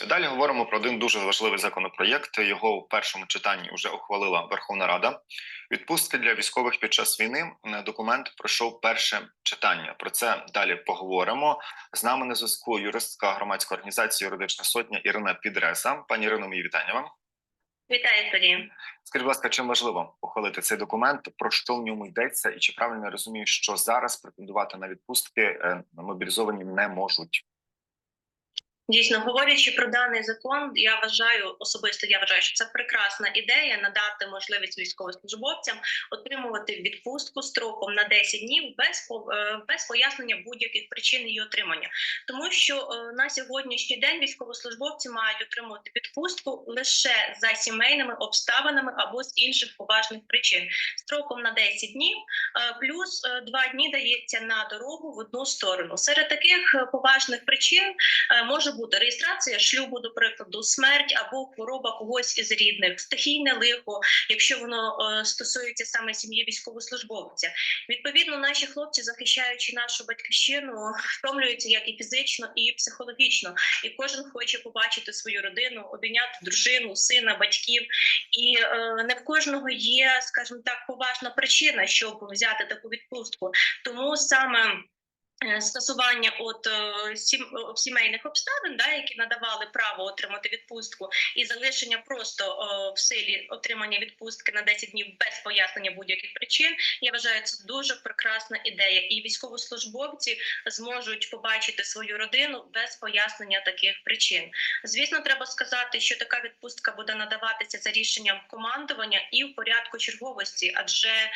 інформацію. Далі говоримо про один дуже важливий законопроєкт. Його у першому читанні вже ухвалила Верховна Рада. Відпустки для військових під час війни. Е, Документ пройшов перше читання. Про це далі поговоримо. З нами на зв'язку юристка громадської організації Юридична сотня Ірина Підреса. Пані Ірино, мої вітання вам. Вітаю тоді. Скажіть, будь ласка, чим важливо ухвалити цей документ? Про що в ньому йдеться, і чи правильно я розумію, що зараз претендувати на відпустки е, мобілізовані не можуть? Дійсно, говорячи про даний закон, я вважаю особисто. Я вважаю, що це прекрасна ідея надати можливість військовослужбовцям отримувати відпустку строком на 10 днів без е, без пояснення будь-яких причин її отримання, тому що е, на сьогоднішній день військовослужбовці мають отримувати відпустку лише за сімейними обставинами або з інших поважних причин, строком на 10 днів, е, плюс 2 дні дається на дорогу в одну сторону. Серед таких поважних причин може бути реєстрація шлюбу, до прикладу, смерть або хвороба когось із рідних, стихійне лихо, якщо воно е, стосується саме сім'ї військовослужбовця. Відповідно, наші хлопці, захищаючи нашу батьківщину, втомлюються як і фізично, і психологічно. І кожен хоче побачити свою родину, обійняти дружину, сина, батьків. І е, не в кожного є, скажімо так, поважна причина, щоб взяти таку відпустку. Тому саме. Е, Скасування от е, сім сімейних обставин, да, які надавали право отримати відпустку, і залишення просто е, в силі отримання відпустки на 10 днів без пояснення будь-яких причин. Я вважаю, це дуже прекрасна ідея, і військовослужбовці зможуть побачити свою родину без пояснення таких причин. Звісно, треба сказати, що така відпустка буде надаватися за рішенням командування і в порядку черговості, адже е,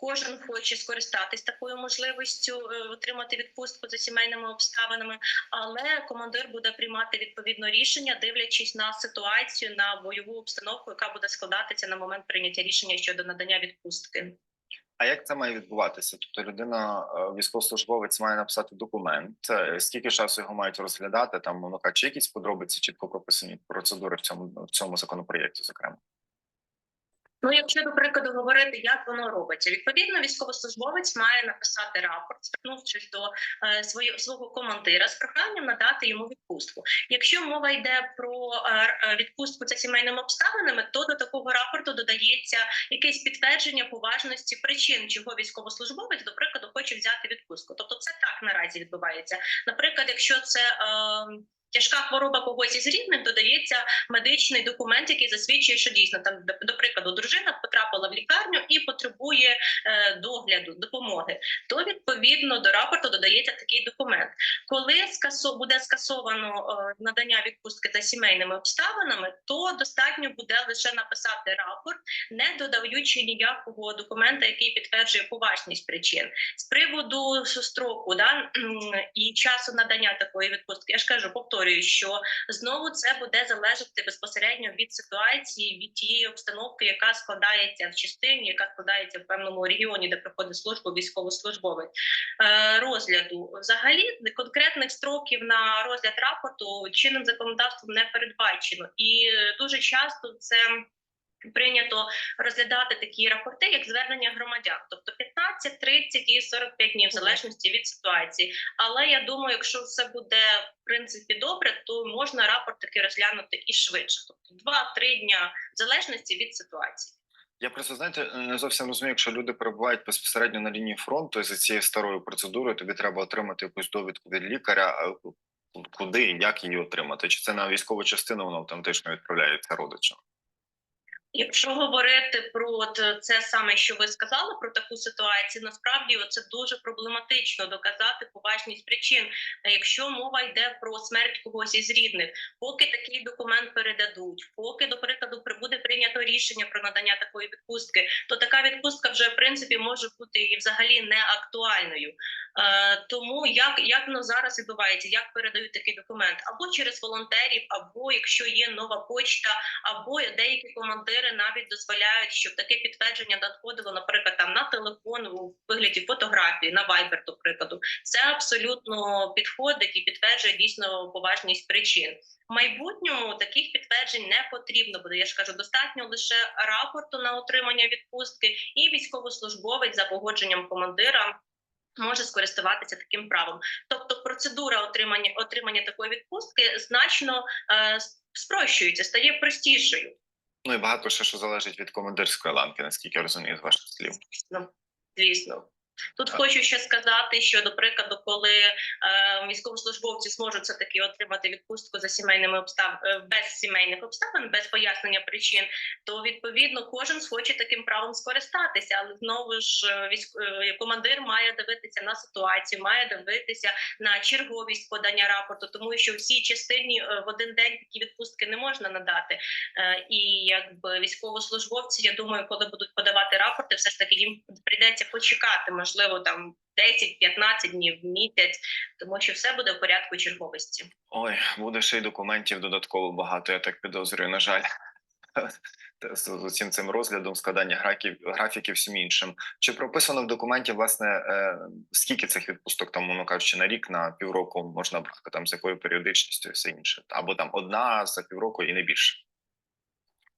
кожен хоче скористатись такою можливістю отримати відпустку за сімейними обставинами, але командир буде приймати відповідно рішення, дивлячись на ситуацію на бойову обстановку, яка буде складатися на момент прийняття рішення щодо надання відпустки. А як це має відбуватися? Тобто людина, е, військовослужбовець, має написати документ. Е, Скільки часу його мають розглядати? Там ну, чи якісь подробиці чітко прописані процедури в цьому в цьому законопроєкті, зокрема. Ну, якщо до прикладу говорити, як воно робиться, відповідно, військовослужбовець має написати рапорт, звернувшись до е, своє, свого командира з проханням надати йому відпустку. Якщо мова йде про е, е, відпустку за сімейними обставинами, то до такого рапорту додається якесь підтвердження поважності причин, чого військовослужбовець, до прикладу, хоче взяти відпустку. Тобто, це так наразі відбувається. Наприклад, якщо це е, Тяжка хвороба когось із рідних додається медичний документ, який засвідчує, що дійсно там до, прикладу дружина потрапила в лікарню і потребує е, догляду, допомоги. То відповідно до рапорту додається такий документ. Коли буде скасовано е, надання відпустки за сімейними обставинами, то достатньо буде лише написати рапорт, не додаючи ніякого документа, який підтверджує поважність причин з приводу строку да і часу надання такої відпустки. Я ж кажу, повторюю, що знову це буде залежати безпосередньо від ситуації, від тієї обстановки, яка складається в частині, яка складається в певному регіоні, де проходить службу військовослужбовець е, розгляду. Взагалі конкретних строків на розгляд рапорту чинним законодавством не передбачено, і е, дуже часто це. Прийнято розглядати такі рапорти, як звернення громадян, тобто 15, 30 і 45 днів, в залежності від ситуації. Але я думаю, якщо все буде в принципі добре, то можна рапорт таки розглянути і швидше, тобто 2-3 дня, в залежності від ситуації. Я просто знаєте, не зовсім розумію, якщо люди перебувають безпосередньо на лінії фронту і за цією старою процедурою, тобі треба отримати якусь довідку від лікаря. Куди і як її отримати? Чи це на військову частину воно автоматично відправляється родичам? Якщо говорити про це саме, що ви сказали про таку ситуацію, насправді це дуже проблематично доказати поважність причин. Якщо мова йде про смерть когось із рідних, поки такий документ передадуть, поки до прикладу буде прийнято рішення про надання такої відпустки, то така відпустка вже в принципі може бути і взагалі не актуальною. Е, тому як як воно зараз відбувається, як передають такий документ, або через волонтерів, або якщо є нова почта, або деякі командири навіть дозволяють, щоб таке підтвердження надходило, наприклад, там на телефон у вигляді фотографії на Viber, до прикладу, це абсолютно підходить і підтверджує дійсно поважність причин. В майбутньому таких підтверджень не потрібно буде. Я ж кажу, достатньо лише рапорту на отримання відпустки, і військовослужбовець за погодженням командира може скористуватися таким правом. Тобто, процедура отримання отримання такої відпустки значно е, спрощується, стає простішою. Ну і багато ще що залежить від командирської ланки, наскільки я розумію з ваших слів. Звісно. Тут хочу ще сказати, що до прикладу, коли е, військовослужбовці зможуть все таки отримати відпустку за сімейними обстав е, без сімейних обставин, без пояснення причин, то відповідно кожен схоче таким правом скористатися. Але знову ж е, військ... е, командир має дивитися на ситуацію, має дивитися на черговість подання рапорту, тому що всій частині в один день такі відпустки не можна надати. Е, І якби військовослужбовці, я думаю, коли будуть подавати рапорти, все ж таки їм прийдеться почекати, можливо, там 10-15 днів, місяць, тому що все буде в порядку черговості. Ой, буде ще й документів додатково багато, я так підозрюю, на жаль. З усім цим розглядом, складання графіків, графіків всім іншим. Чи прописано в документі, власне, е, скільки цих відпусток там, мовно кажучи, на рік, на півроку можна брати, там з якою періодичністю і все інше? Або там одна за півроку і не більше.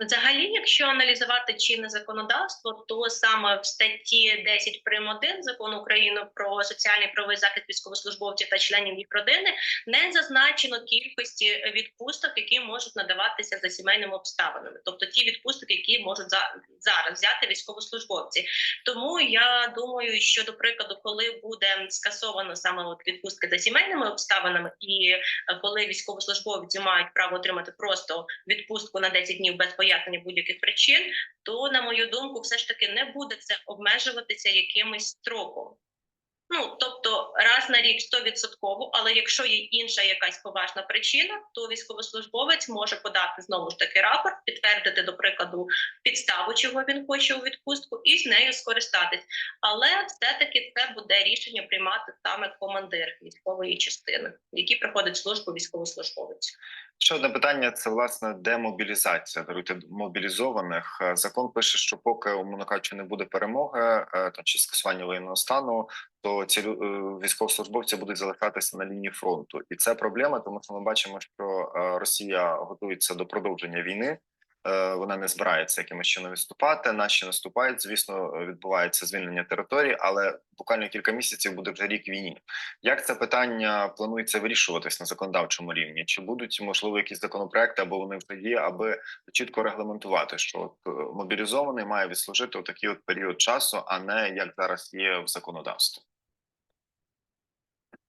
Взагалі, якщо аналізувати чинне законодавство, то саме в статті 10 прим. 1 закону України про соціальний правовий захист військовослужбовців та членів їх родини не зазначено кількості відпусток, які можуть надаватися за сімейними обставинами, тобто ті відпустки, які можуть за зараз взяти військовослужбовці. Тому я думаю, що до прикладу, коли буде скасовано саме от відпустки за сімейними обставинами, і коли військовослужбовці мають право отримати просто відпустку на 10 днів без пояснення будь-яких причин, то на мою думку, все ж таки не буде це обмежуватися якимось строком. Ну тобто раз на рік 100%, але якщо є інша якась поважна причина, то військовослужбовець може подати знову ж таки рапорт, підтвердити, до прикладу, підставу, чого він хоче у відпустку, і з нею скористатись. Але все-таки це буде рішення приймати саме командир військової частини, який проходить службу військовослужбовець. Ще одне питання це власне демобілізація. Даруйте мобілізованих. Е, Закон пише, що поки умовно кажучи, не буде перемоги та чи скасування воєнного стану, то ці е, військовослужбовці будуть залишатися на лінії фронту, і це проблема, тому що ми бачимо, що е, Росія готується до продовження війни. Е, Вона не збирається якимось чином відступати. Наші наступають. Звісно, відбувається звільнення території, але буквально кілька місяців буде вже рік війні. Як це питання планується вирішуватись на законодавчому рівні? Чи будуть можливо якісь законопроекти, або вони вже є, аби чітко регламентувати, що е, мобілізований має відслужити у такий от період часу, а не як зараз є в законодавстві?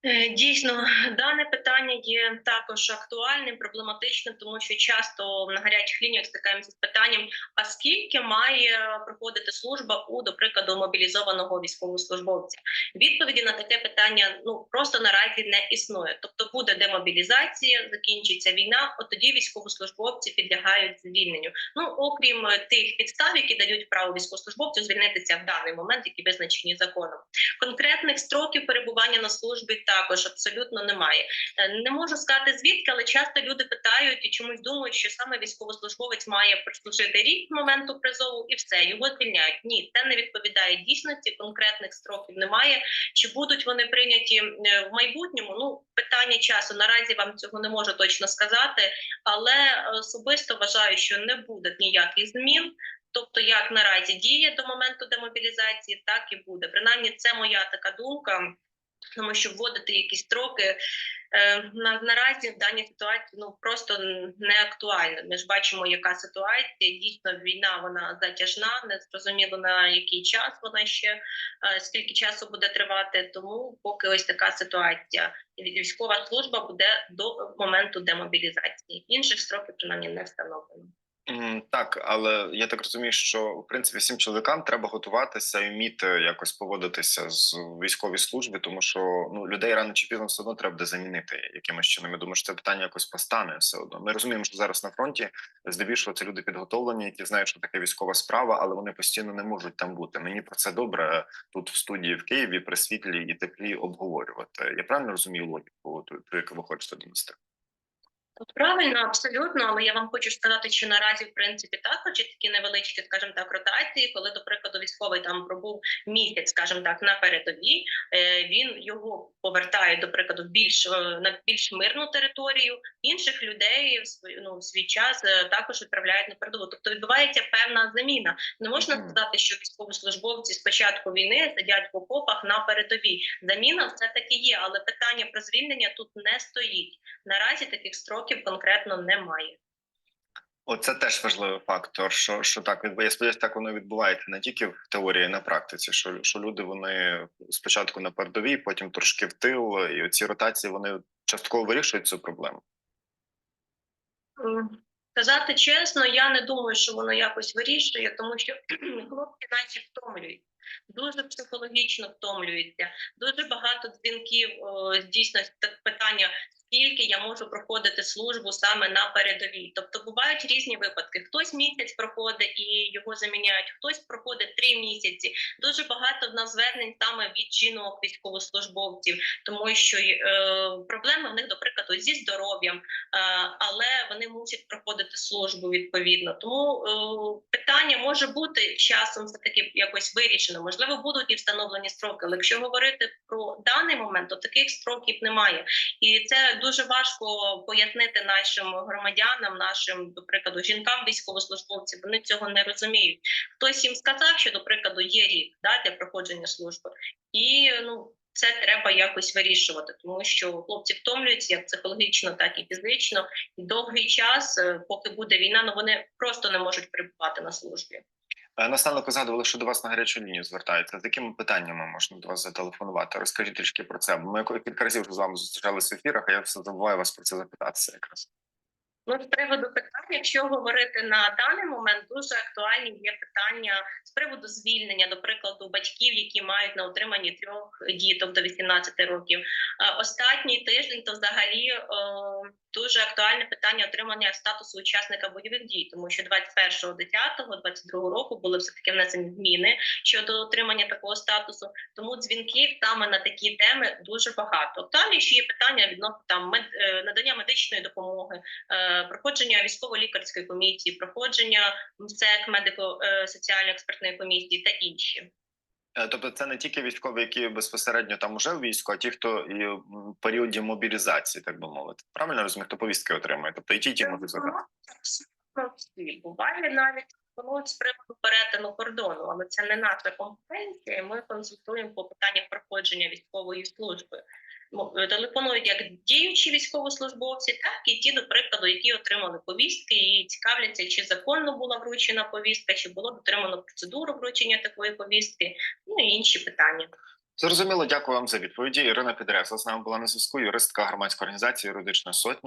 Е, Дійсно, дане питання є також актуальним, проблематичним, тому що часто на гарячих лініях стикаємося з питанням: а скільки має проходити служба у, до прикладу, мобілізованого військовослужбовця? Відповіді на таке питання ну просто наразі не існує. Тобто буде демобілізація, закінчиться війна, от тоді військовослужбовці підлягають звільненню. Ну окрім е, тих підстав, які дають право військовослужбовцю звільнитися в даний момент, які визначені законом. Конкретних строків перебування на службі також абсолютно немає. Е, Не можу сказати звідки, але часто люди питають і чомусь думають, що саме військовослужбовець має прослужити рік моменту призову, і все його звільняють. Ні, це не відповідає дійсності. Конкретних строків немає. Чи будуть вони прийняті е, в майбутньому? Ну питання часу. Наразі вам цього не можу точно сказати, але особисто вважаю, що не буде ніяких змін. Тобто, як наразі діє до моменту демобілізації, так і буде. Принаймні, це моя така думка. Тому що вводити якісь строки е, на наразі в даній ситуації ну просто не актуально. Ми ж бачимо, яка ситуація. Дійсно, війна вона затяжна, не зрозуміло на який час вона ще е, скільки часу буде тривати. Тому поки ось така ситуація. Військова служба буде до моменту демобілізації. Інших строків принаймні не встановлено. Так, але я так розумію, що в принципі всім чоловікам треба готуватися і вміти якось поводитися з військовій службі, тому що ну людей рано чи пізно все одно треба буде замінити якимось чином. Я думаю, що це питання якось постане все одно. Ми розуміємо, що зараз на фронті здебільшого це люди підготовлені, які знають, що таке військова справа, але вони постійно не можуть там бути. Мені про це добре тут в студії в Києві при світлі і теплі обговорювати. Я правильно розумію логіку, ту, яку ви хочете донести? Правильно, абсолютно, але я вам хочу сказати, що наразі в принципі також такі невеличкі, скажімо так, ротації, коли, до прикладу, військовий там пробув місяць, скажімо так, на передовій, е, він його повертає, до прикладу, більш е, на більш мирну територію. Інших людей ну, в свій час е, також відправляють на передову. Тобто відбувається певна заміна. Не можна сказати, що військовослужбовці з початку війни сидять в окопах на передовій. Заміна все таки є, але питання про звільнення тут не стоїть. Наразі таких строків конкретно немає. Оце теж важливий фактор, що, що так. Я сподіваюся, так воно відбувається не тільки в теорії, а й на практиці. Що, що люди вони спочатку на передовій, потім трошки в тил, і ці ротації вони частково вирішують цю проблему. М, Сказати чесно, я не думаю, що воно якось вирішує, тому що хлопці наші втомлюють. Дуже психологічно втомлюються. Дуже багато дзвінків о, дійсно так питання, скільки я можу проходити службу саме на передовій. Тобто бувають різні випадки. Хтось місяць проходить і його заміняють, хтось проходить три місяці. Дуже багато в нас звернень саме від жінок військовослужбовців, тому що е, проблеми в них, до прикладу, зі здоров'ям, е, але вони мусять проходити службу відповідно. Тому е, питання може бути часом все таки якось вирішено. Можливо, будуть і встановлені строки. Але якщо говорити про даний момент, то таких строків немає, і це дуже важко пояснити нашим громадянам, нашим, до прикладу, жінкам, військовослужбовцям. Вони цього не розуміють. Хтось їм сказав, що до прикладу є рік да, для проходження служби, і ну. Це треба якось вирішувати, тому що хлопці втомлюються як психологічно, так і фізично. І довгий час, е, поки буде війна, ну вони просто не можуть перебувати на службі. Е, Наостанок згадували, що до вас на гарячу лінію звертаються. З якими питаннями можна до вас зателефонувати? Розкажіть трішки про це. Ми кілька разів з вами зустрічалися в ефірах, а я все забуваю вас про це запитатися якраз. Ну, з приводу питань, якщо говорити на даний момент, дуже актуальні є питання з приводу звільнення, до прикладу, батьків, які мають на утриманні трьох діток до 18 років. Останній тиждень то взагалі е, дуже актуальне питання отримання статусу учасника бойових дій, тому що 21.10.22 року були все таки внесені зміни щодо отримання такого статусу. Тому дзвінків саме на такі теми дуже багато. Далі ще є питання відносно там мед, е, надання медичної допомоги е, проходження військово-лікарської комісії, проходження МСЕК медико-соціальної експертної комісії та інші. Е, Тобто, це не тільки військові, які безпосередньо там уже в війську, а ті, хто і в періоді мобілізації, так би мовити. Правильно розумію, хто повістки отримує? Тобто і ті, і ті можуть звертати. Буває навіть телефонують з приводу перетину кордону, але це не наша компетенція. Ми консультуємо по питаннях проходження військової служби. Е, Телефонують як діючі військовослужбовці, так і ті, до прикладу, які отримали повістки і цікавляться, чи законно була вручена повістка, чи було дотримано процедуру вручення такої повістки, ну і інші питання. Зрозуміло, дякую вам за відповіді. Ірина Підреза з нами була на зв'язку, юристка громадської організації юридична сотня.